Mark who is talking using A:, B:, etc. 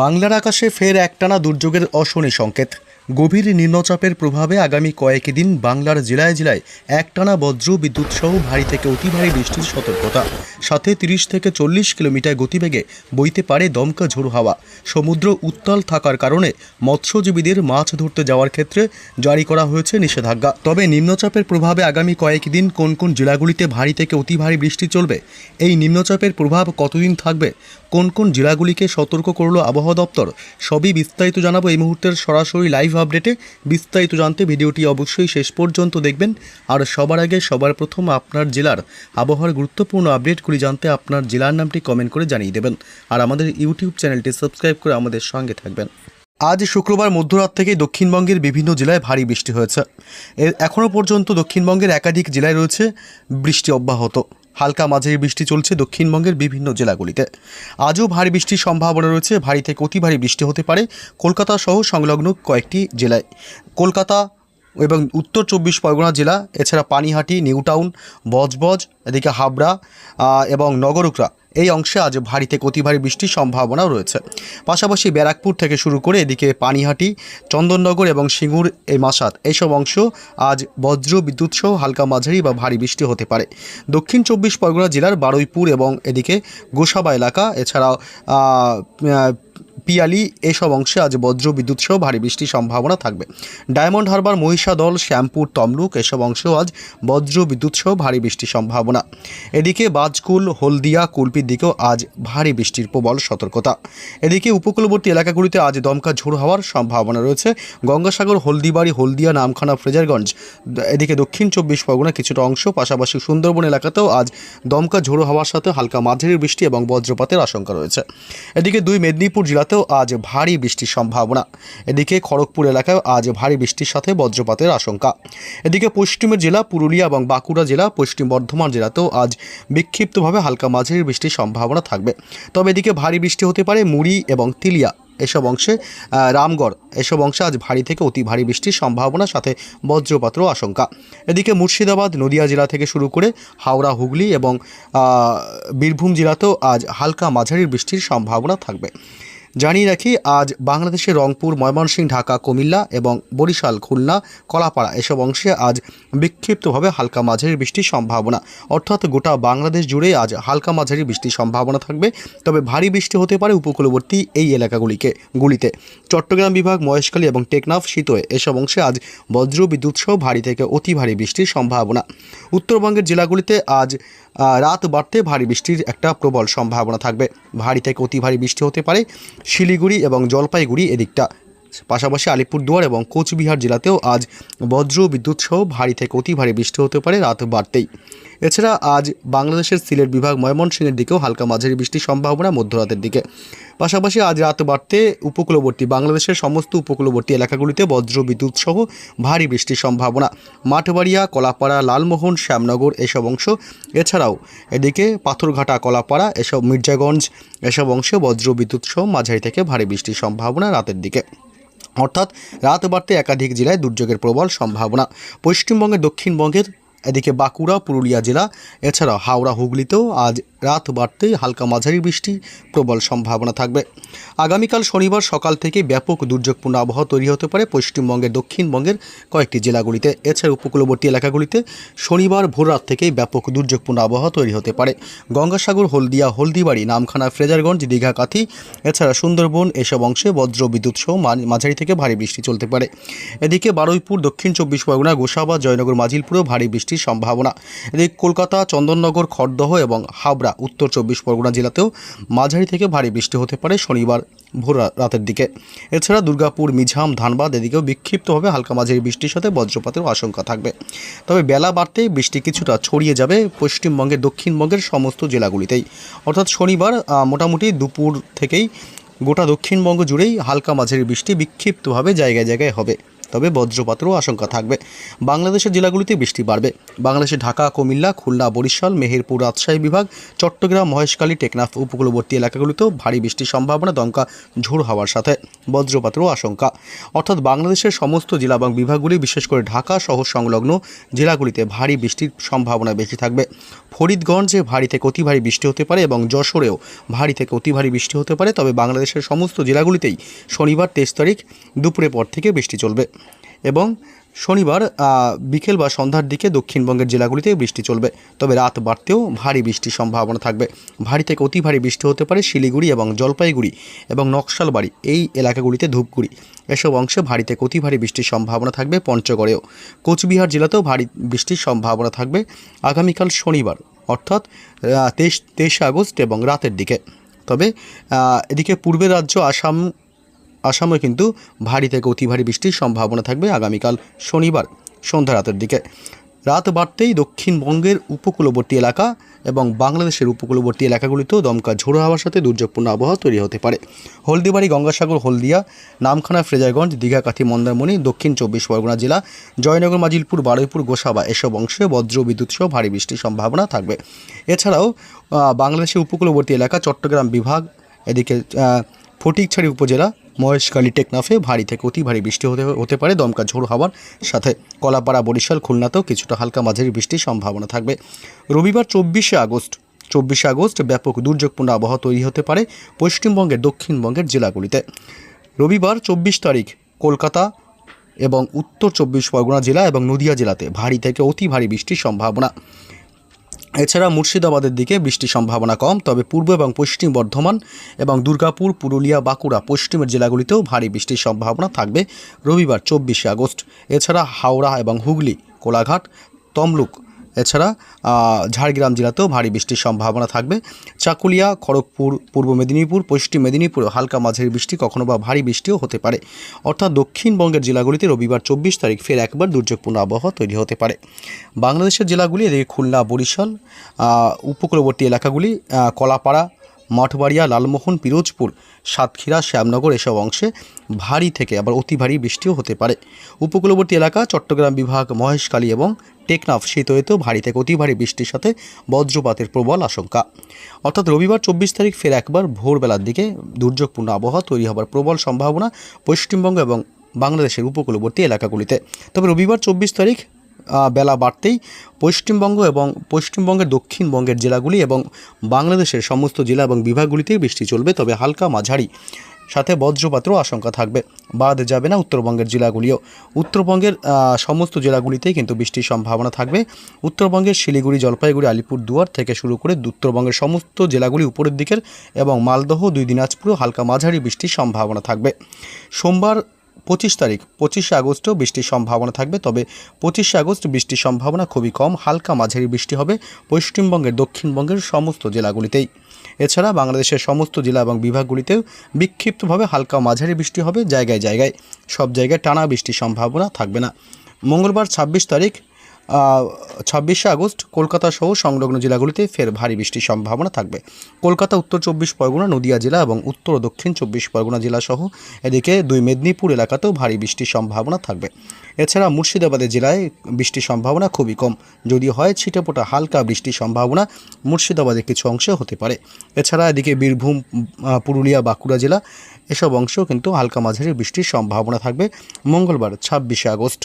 A: বাংলার আকাশে ফের একটানা দুর্যোগের অশনি সংকেত। গভীর নিম্নচাপের প্রভাবে আগামী কয়েকদিন বাংলার জেলায় জেলায় একটানা বজ্র বিদ্যুৎ সহ ভারী থেকে অতি ভারী বৃষ্টির সতর্কতা। সাথে তিরিশ থেকে চল্লিশ কিলোমিটার গতিবেগে বইতে পারে দমকা ঝোড়ো হাওয়া। সমুদ্র উত্তাল থাকার কারণে মৎস্যজীবীদের মাছ ধরতে যাওয়ার ক্ষেত্রে জারি করা হয়েছে নিষেধাজ্ঞা। তবে নিম্নচাপের প্রভাবে আগামী কয়েকদিন কোন কোন জেলাগুলিতে ভারী থেকে অতি ভারী বৃষ্টি চলবে? এই নিম্নচাপের প্রভাব কতদিন থাকবে? কোন কোন জেলাগুলিকে সতর্ক করল আবহাওয়া দপ্তর, সবই বিস্তারিত জানাব এই মুহূর্তের সরাসরি লাইভ আপডেটে বিস্তারিত জানতে ভিডিওটি অবশ্যই শেষ পর্যন্ত দেখবেন। আর সবার আগে, সবার প্রথম আপনার জেলার আবহাওয়ার গুরুত্বপূর্ণ আপডেটগুলি জানতে আপনার জেলার নামটি কমেন্ট করে জানিয়ে দেবেন। আর আমাদের ইউটিউব চ্যানেলটি সাবস্ক্রাইব করে আমাদের সঙ্গে থাকবেন। আজ শুক্রবার মধ্যরাত থেকে দক্ষিণবঙ্গের বিভিন্ন জেলায় ভারী বৃষ্টি হয়েছে। এখনও পর্যন্ত দক্ষিণবঙ্গের একাধিক জেলায় রয়েছে বৃষ্টি অব্যাহত। হালকা মাঝারি বৃষ্টি চলছে দক্ষিণবঙ্গের বিভিন্ন জেলাগুলিতে। আজও ভারী বৃষ্টির সম্ভাবনা রয়েছে। ভারী থেকে অতি ভারী বৃষ্টি হতে পারে কলকাতা সহ সংলগ্ন কয়েকটি জেলায়। কলকাতা এবং উত্তর চব্বিশ পরগনা জেলা, এছাড়া পানিহাটি, নিউটাউন, বজবজ, এদিকে হাবড়া এবং নগরুকরা। এই অংশে আজ ভারী থেকে অতি ভারী বৃষ্টির সম্ভাবনাও রয়েছে। পাশাপাশি ব্যারাকপুর থেকে শুরু করে এদিকে পানিহাটি, চন্দননগর এবং সিঙ্গুর এই মাসাত এইসব অংশ আজ বজ্র বিদ্যুৎ সহ হালকা মাঝারি বা ভারী বৃষ্টি হতে পারে। দক্ষিণ চব্বিশ পরগনা জেলার বারুইপুর এবং এদিকে গোসাবা এলাকা, এছাড়াও পিয়ালি, এসব অংশে আজ বজ্র বিদ্যুৎ সহ ভারী বৃষ্টির সম্ভাবনা থাকবে। ডায়মন্ড হারবার, মহিষাদল, শ্যামপুর, তমলুক, এসব অংশেও আজ বজ্র বিদ্যুৎ সহ ভারী বৃষ্টির সম্ভাবনা। এদিকে বাজকুল, হলদিয়া, কুলপির দিকেও আজ ভারী বৃষ্টির প্রবল সতর্কতা। এদিকে উপকূলবর্তী এলাকাগুলিতে আজ দমকা ঝোড়ো হওয়ার সম্ভাবনা রয়েছে। গঙ্গাসাগর, হলদিবাড়ি, হলদিয়া, নামখানা, ফ্রেজারগঞ্জ, এদিকে দক্ষিণ চব্বিশ পরগনা কিছুটা অংশ, পাশাপাশি সুন্দরবন এলাকাতেও আজ দমকা ঝোড়ো হওয়ার সাথে হালকা মাঝারি বৃষ্টি এবং বজ্রপাতের আশঙ্কা রয়েছে। এদিকে দুই মেদিনীপুর জেলাতেও আজ ভারী বৃষ্টির সম্ভাবনা। এদিকে খড়গপুর এলাকায় আজ ভারী বৃষ্টির সাথে বজ্রপাতের আশঙ্কা। এদিকে পশ্চিমের জেলা পুরুলিয়া এবং বাঁকুড়া জেলা, পশ্চিম বর্ধমান জেলাতেও আজ বিক্ষিপ্তভাবে হালকা মাঝারি বৃষ্টির সম্ভাবনা থাকবে। তবে এদিকে ভারী বৃষ্টি হতে পারে মুড়ি এবং তিলিয়া। এসব অংশে রামগড়। এসব অংশে আজ ভারী থেকে অতি ভারী বৃষ্টির সম্ভাবনা সাথে বজ্রপাতেরও আশঙ্কা। এদিকে মুর্শিদাবাদ, নদিয়া জেলা থেকে শুরু করে হাওড়া, হুগলি এবং বীরভূম জেলাতেও আজ হালকা মাঝারি বৃষ্টির সম্ভাবনা থাকবে। জানিয়ে রাখি, আজ বাংলাদেশের রংপুর, ময়মনসিংহ, ঢাকা, কুমিল্লা এবং বরিশাল, খুলনা, কলাপাড়া এসব অংশে আজ বিক্ষিপ্তভাবে হালকা মাঝারি বৃষ্টির সম্ভাবনা। অর্থাৎ গোটা বাংলাদেশ জুড়ে আজ হালকা মাঝারি বৃষ্টির সম্ভাবনা থাকবে, তবে ভারী বৃষ্টি হতে পারে উপকূলবর্তী এই এলাকাগুলিকে, গুলিতে। চট্টগ্রাম বিভাগ, মহেশখালী এবং টেকনাফ, শীতয়ে এসব অংশে আজ বজ্র বিদ্যুৎ সহ ভারী থেকে অতি ভারী বৃষ্টির সম্ভাবনা। উত্তরবঙ্গের জেলাগুলিতে আজ রাত বাড়তে ভারী বৃষ্টির একটা প্রবল সম্ভাবনা থাকবে। ভারী থেকে অতি ভারী বৃষ্টি হতে পারে শিলিগুড়ি এবং জলপাইগুড়ি এদিকটা। পাশাপাশি আলিপুরদুয়ার এবং কোচবিহার জেলাতেও আজ বজ্র বিদ্যুৎ সহ ভারী থেকে অতি ভারী বৃষ্টি হতে পারে রাত বাড়তেই। এছাড়া আজ বাংলাদেশের সিলেট বিভাগ ময়মনসিংহের দিকেও হালকা মাঝারি বৃষ্টির সম্ভাবনা মধ্যরাতের দিকে। পাশাপাশি আজ রাত বাড়তে উপকূলবর্তী বাংলাদেশের সমস্ত উপকূলবর্তী এলাকাগুলিতে বজ্র বিদ্যুৎ সহ ভারী বৃষ্টির সম্ভাবনা। মাঠবাড়িয়া, কলাপাড়া, লালমোহন, শ্যামনগর এসব অংশ, এছাড়াও এদিকে পাথরঘাটা, কলাপাড়া এসব মির্জাগঞ্জ এসব অংশে বজ্র বিদ্যুৎ সহ মাঝারি থেকে ভারী বৃষ্টির সম্ভাবনা রাতের দিকে। অর্থাৎ রাত বাড়তে একাধিক জেলায় দুর্যোগের প্রবল সম্ভাবনা। পশ্চিমবঙ্গের দক্ষিণবঙ্গের, এদিকে বাঁকুড়া, পুরুলিয়া জেলা, এছাড়াও হাওড়া, হুগলিতেও আজ রাত বাড়তেই হালকা মাঝারি বৃষ্টি, প্রবল সম্ভাবনা থাকবে। আগামীকাল শনিবার সকাল থেকে ব্যাপক দুর্যোগপূর্ণ আবহাওয়া তৈরি হতে পারে পশ্চিমবঙ্গের, দক্ষিণবঙ্গের কয়েকটি জেলাগুলিতে। এছাড়া উপকূলবর্তী এলাকাগুলিতে শনিবার ভোররাত থেকেই ব্যাপক দুর্যোগপূর্ণ আবহাওয়া তৈরি হতে পারে। গঙ্গাসাগর, হলদিয়া, হলদিবাড়ি, নামখানা, ফ্রেজারগঞ্জ দীঘাকাথি এছাড়া সুন্দরবন এসব অংশে বজ্র বিদ্যুৎ সহ মাঝারি থেকে ভারী বৃষ্টি চলতে পারে। এদিকে বারুইপুর, দক্ষিণ চব্বিশ পরগনা, গোসাবা, জয়নগর, মাজিলপুরেও ভারী বৃষ্টির সম্ভাবনা। এদিকে কলকাতা, চন্দননগর, খড়দহ এবং হাবড়া উত্তর চব্বিশ পরগনা জেলাতেও মাঝারি থেকে ভারী বৃষ্টি হতে পারে শনিবার ভোর রাতের দিকে। এছাড়া দুর্গাপুর মিঝাম ধানবাদ এদিকেও বিক্ষিপ্তভাবে হালকা মাঝারি বৃষ্টির সাথে বজ্রপাতেরও আশঙ্কা থাকবে। তবে বেলা বাড়তেই বৃষ্টি কিছুটা ছড়িয়ে যাবে পশ্চিমবঙ্গের, দক্ষিণবঙ্গের সমস্ত জেলাগুলিতেই। অর্থাৎ শনিবার মোটামুটি দুপুর থেকেই গোটা দক্ষিণবঙ্গ জুড়েই হালকা মাঝারি বৃষ্টি বিক্ষিপ্তভাবে জায়গায় জায়গায় হবে। তবে বজ্রপাতেরও আশঙ্কা থাকবে। বাংলাদেশের জেলাগুলিতে বৃষ্টি বাড়বে। বাংলাদেশের ঢাকা, কুমিল্লা, খুলনা, বরিশাল, মেহেরপুর রাজশাহী বিভাগ, চট্টগ্রাম, মহেশখালী, টেকনাফ উপকূলবর্তী এলাকাগুলিতেও ভারী বৃষ্টির সম্ভাবনা দমকা ঝোড় হওয়ার সাথে বজ্রপাতেরও আশঙ্কা। অর্থাৎ বাংলাদেশের সমস্ত জেলা এবং বিভাগগুলি, বিশেষ করে ঢাকা সহ সংলগ্ন জেলাগুলিতে ভারী বৃষ্টির সম্ভাবনা বেশি থাকবে। ফরিদগঞ্জে ভারী থেকে অতি ভারী বৃষ্টি হতে পারে এবং যশোরেও ভারী থেকে অতি ভারী বৃষ্টি হতে পারে। তবে বাংলাদেশের সমস্ত জেলাগুলিতেই শনিবার তেইশ তারিখ দুপুরে পর থেকে বৃষ্টি চলবে এবং শনিবার বিকেল বা সন্ধ্যার দিকে দক্ষিণবঙ্গের জেলাগুলিতে বৃষ্টি চলবে। তবে রাত বাড়তেও ভারী বৃষ্টির সম্ভাবনা থাকবে। ভারী থেকে অতি ভারী বৃষ্টি হতে পারে শিলিগুড়ি এবং জলপাইগুড়ি এবং নকশালবাড়ি এই এলাকাগুলিতে ধূপগুড়ি। এসব অংশে ভারী থেকে অতি ভারী বৃষ্টির সম্ভাবনা থাকবে পঞ্চগড়েও। কোচবিহার জেলাতেও ভারী বৃষ্টির সম্ভাবনা থাকবে আগামীকাল শনিবার, অর্থাৎ তেইশ, তেইশে আগস্ট এবং রাতের দিকে। তবে এদিকে পূর্বের রাজ্য আসাম আসামে কিন্তু ভারী থেকে অতি ভারী বৃষ্টির সম্ভাবনা থাকবে আগামীকাল শনিবার, সন্ধ্যা রাতের দিকে। রাত বাড়তেই দক্ষিণবঙ্গের উপকূলবর্তী এলাকা এবং বাংলাদেশের উপকূলবর্তী এলাকাগুলিতেও দমকা ঝোড়ো হাওয়ার সাথে দুর্যোগপূর্ণ আবহাওয়া তৈরি হতে পারে। হলদিবাড়ি, গঙ্গাসাগর, হলদিয়া, নামখানা ফ্রেজারগঞ্জ দীঘাকাঠি মন্দারমণি দক্ষিণ চব্বিশ পরগনা জেলা, জয়নগর, মাজিলপুর, বারুইপুর গোসাবা এসব অংশে বজ্র, বিদ্যুৎ সহ ভারী বৃষ্টির সম্ভাবনা থাকবে। এছাড়াও বাংলাদেশের উপকূলবর্তী এলাকা চট্টগ্রাম বিভাগ, এদিকে ফটিকছড়ি উপজেলা মহেশখালী টেকনাফে ভারী থেকে অতি ভারী বৃষ্টি হতে হতে পারে। দমকা ঝোড় হওয়ার সাথে কলাপাড়া, বরিশাল, খুলনাতেও কিছুটা হালকা মাঝারি বৃষ্টির সম্ভাবনা থাকবে। রবিবার চব্বিশে আগস্ট চব্বিশে আগস্ট ব্যাপক দুর্যোগপূর্ণ আবহাওয়া তৈরি হতে পারে পশ্চিমবঙ্গের, দক্ষিণবঙ্গের জেলাগুলিতে। রবিবার চব্বিশ তারিখ কলকাতা এবং উত্তর চব্বিশ পরগনা জেলা এবং নদিয়া জেলাতে ভারী থেকে অতি ভারী বৃষ্টির সম্ভাবনা। এছাড়া মুর্শিদাবাদের দিকে বৃষ্টির সম্ভাবনা কম, তবে পূর্ব এবং পশ্চিম বর্ধমান এবং দুর্গাপুর, পুরুলিয়া, বাঁকুড়া পশ্চিমের জেলাগুলিতেও ভারী বৃষ্টির সম্ভাবনা থাকবে রবিবার চব্বিশে আগস্ট। এছাড়া হাওড়া এবং হুগলি, কোলাঘাট, তমলুক এছাড়া ঝাড়গ্রাম জেলাতেও ভারী বৃষ্টির সম্ভাবনা থাকবে। চাকুলিয়া, খড়গপুর, পূর্ব মেদিনীপুর, পশ্চিম মেদিনীপুরে হালকা মাঝারি বৃষ্টি কখনো বা ভারী বৃষ্টিও হতে পারে। অর্থাৎ দক্ষিণবঙ্গের জেলাগুলিতে রবিবার চব্বিশ তারিখ ফের একবার দুর্যোগপূর্ণ আবহাওয়া তৈরি হতে পারে। বাংলাদেশের জেলাগুলি এদিকে খুলনা, বরিশাল উপকূলবর্তী এলাকাগুলি কলাপাড়া মঠবাড়িয়া, লালমোহন, পিরোজপুর, সাতক্ষীরা, শ্যামনগর এসব অংশে ভারী থেকে আবার অতি ভারী বৃষ্টিও হতে পারে। উপকূলবর্তী এলাকা, চট্টগ্রাম বিভাগ মহেশখালী এবং টেকনাফ শীতয়েতেও ভারী থেকে অতি ভারী বৃষ্টির সাথে বজ্রপাতের প্রবল আশঙ্কা। অর্থাৎ রবিবার চব্বিশ তারিখ ফের একবার ভোরবেলার দিকে দুর্যোগপূর্ণ আবহাওয়া তৈরি হবার প্রবল সম্ভাবনা পশ্চিমবঙ্গ এবং বাংলাদেশের উপকূলবর্তী এলাকাগুলিতে। তবে রবিবার চব্বিশ তারিখ বেলা বাড়তেই পশ্চিমবঙ্গ এবং পশ্চিমবঙ্গের দক্ষিণবঙ্গের জেলাগুলি এবং বাংলাদেশের সমস্ত জেলা এবং বিভাগগুলিতেই বৃষ্টি চলবে, তবে হালকা মাঝারি। সাথে বজ্রপাতেরও আশঙ্কা থাকবে। বাদ যাবে না উত্তরবঙ্গের জেলাগুলিও। উত্তরবঙ্গের সমস্ত জেলাগুলিতেই কিন্তু বৃষ্টির সম্ভাবনা থাকবে। উত্তরবঙ্গের শিলিগুড়ি, জলপাইগুড়ি আলিপুর দুয়ার থেকে শুরু করে উত্তরবঙ্গের সমস্ত জেলাগুলি উপরের দিকের এবং মালদহ, দুই দিনাজপুরেও হালকা মাঝারি বৃষ্টির সম্ভাবনা থাকবে। সোমবার পঁচিশ তারিখ, পঁচিশে আগস্টেও বৃষ্টির সম্ভাবনা থাকবে, তবে পঁচিশে আগস্ট বৃষ্টির সম্ভাবনা খুবই কম। হালকা মাঝারি বৃষ্টি হবে পশ্চিমবঙ্গের, দক্ষিণবঙ্গের সমস্ত জেলাগুলিতেই। এছাড়া বাংলাদেশের সমস্ত জেলা এবং বিভাগগুলিতেও বিক্ষিপ্তভাবে হালকা মাঝারি বৃষ্টি হবে জায়গায় জায়গায়। সব জায়গায় টানা বৃষ্টির সম্ভাবনা থাকবে না। মঙ্গলবার ছাব্বিশ তারিখ ছাব্বিশে আগস্ট কলকাতা সহ সংলগ্ন জেলাগুলিতে ফের ভারী বৃষ্টির সম্ভাবনা থাকবে। কলকাতা, উত্তর চব্বিশ পরগনা, নদিয়া জেলা এবং উত্তর ও দক্ষিণ চব্বিশ পরগনা জেলা সহ এদিকে দুই মেদিনীপুর এলাকাতেও ভারী বৃষ্টির সম্ভাবনা থাকবে। এছাড়া মুর্শিদাবাদের জেলায় বৃষ্টির সম্ভাবনা খুবই কম। যদি হয় ছিটেপোটা হালকা বৃষ্টির সম্ভাবনা মুর্শিদাবাদের কিছু অংশে হতে পারে। এছাড়া এদিকে বীরভূম পুরুলিয়া, বাঁকুড়া জেলা এসব অংশেও কিন্তু হালকা মাঝারি বৃষ্টির সম্ভাবনা থাকবে। মঙ্গলবার, ছাব্বিশে আগস্ট